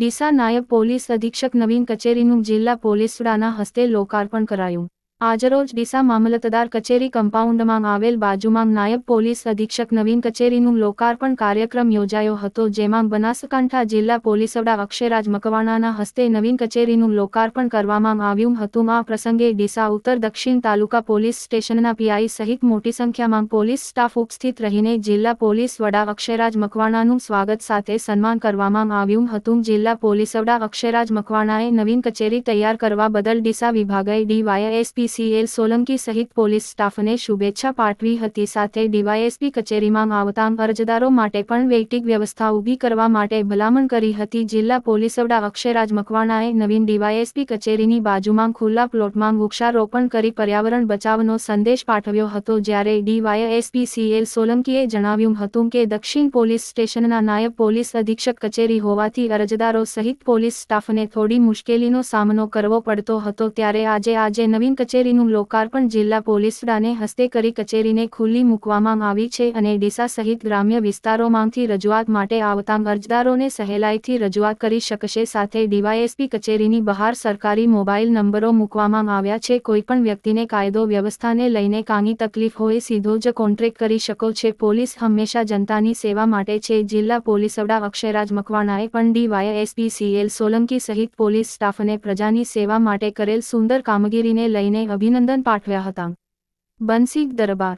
ડીસા નાયબ પોલીસ અધિક્ષક નવીન કચેરીનું જિલ્લા પોલીસ વડાના હસ્તે લોકાર્પણ કરાયું. આજરોજ ડીસા મામલતદાર કચેરી કમ્પાઉન્ડમાં આવેલ બાજુમાં નાયબ પોલીસ અધિક્ષક નવીન કચેરીનું લોકાર્પણ કાર્યક્રમ યોજાયો હતો, જેમાં બનાસકાંઠા જિલ્લા પોલીસ વડા અક્ષયરાજ મકવાણાના હસ્તે નવીન કચેરીનું લોકાર્પણ કરવામાં આવ્યું હતું. આ પ્રસંગે ડીસા ઉત્તર દક્ષિણ તાલુકા પોલીસ સ્ટેશનના પીઆઈ સહિત મોટી સંખ્યામાં પોલીસ સ્ટાફ ઉપસ્થિત રહીને જિલ્લા પોલીસ વડા અક્ષયરાજ મકવાણાનું સ્વાગત સાથે સન્માન કરવામાં આવ્યું હતું. જિલ્લા પોલીસ વડા અક્ષયરાજ મકવાણાએ નવીન કચેરી તૈયાર કરવા બદલ ડીસા વિભાગે ડીવાયએસપી સીએલ સોલંકી સહિત પોલીસ સ્ટાફને શુભેચ્છા પાઠવી હતી. સાથે ડીવાયએસપી કચેરીમાં આવતા અરજદારો માટે પણ વેઇટિંગ વ્યવસ્થા ઊભી કરવા માટે ભલામણ કરી હતી. જિલ્લા પોલીસ વડા અક્ષયરાજ મકવાણાએ નવીન ડીવાયએસપી કચેરીની બાજુમાં ખુલ્લા પ્લોટમાં વૃક્ષારોપણ કરી પર્યાવરણ બચાવનો સંદેશ પાઠવ્યો હતો. જ્યારે ડીવાયએસપી સીએલ સોલંકીએ જણાવ્યું હતું કે દક્ષિણ પોલીસ સ્ટેશનના નાયબ પોલીસ અધિક્ષક કચેરી હોવાથી અરજદારો સહિત પોલીસ સ્ટાફને થોડી મુશ્કેલીનો સામનો કરવો પડતો હતો. ત્યારે આજે આજે નવીન કચેરીનું લોકાર્પણ જિલ્લા પોલીસ વડાને હસ્તે કરી કચેરીને ખુલ્લી મૂકવામાં આવી છે અને ડીસા સહિત ગ્રામ્ય વિસ્તારોમાંથી રજૂઆત માટે આવતા અરજદારોને સહેલાઈથી રજૂઆત કરી શકશે. સાથે ડીવાયએસપી કચેરીની બહાર સરકારી મોબાઈલ નંબરો મૂકવામાં આવ્યા છે. કોઈપણ વ્યક્તિને કાયદો વ્યવસ્થાને લઈને કાંઈ તકલીફ હોય, સીધો જ કોન્ટ્રેક્ટ કરી શકો છે. પોલીસ હંમેશા જનતાની સેવા માટે છે. જિલ્લા પોલીસ વડા અક્ષયરાજ મકવાણાએ પણ ડીવાયએસપી સીએલ સોલંકી સહિત પોલીસ સ્ટાફને પ્રજાની સેવા માટે કરેલ સુંદર કામગીરીને લઈને અભિનંદન પાઠવ્યા હતા. બંસી દરબાર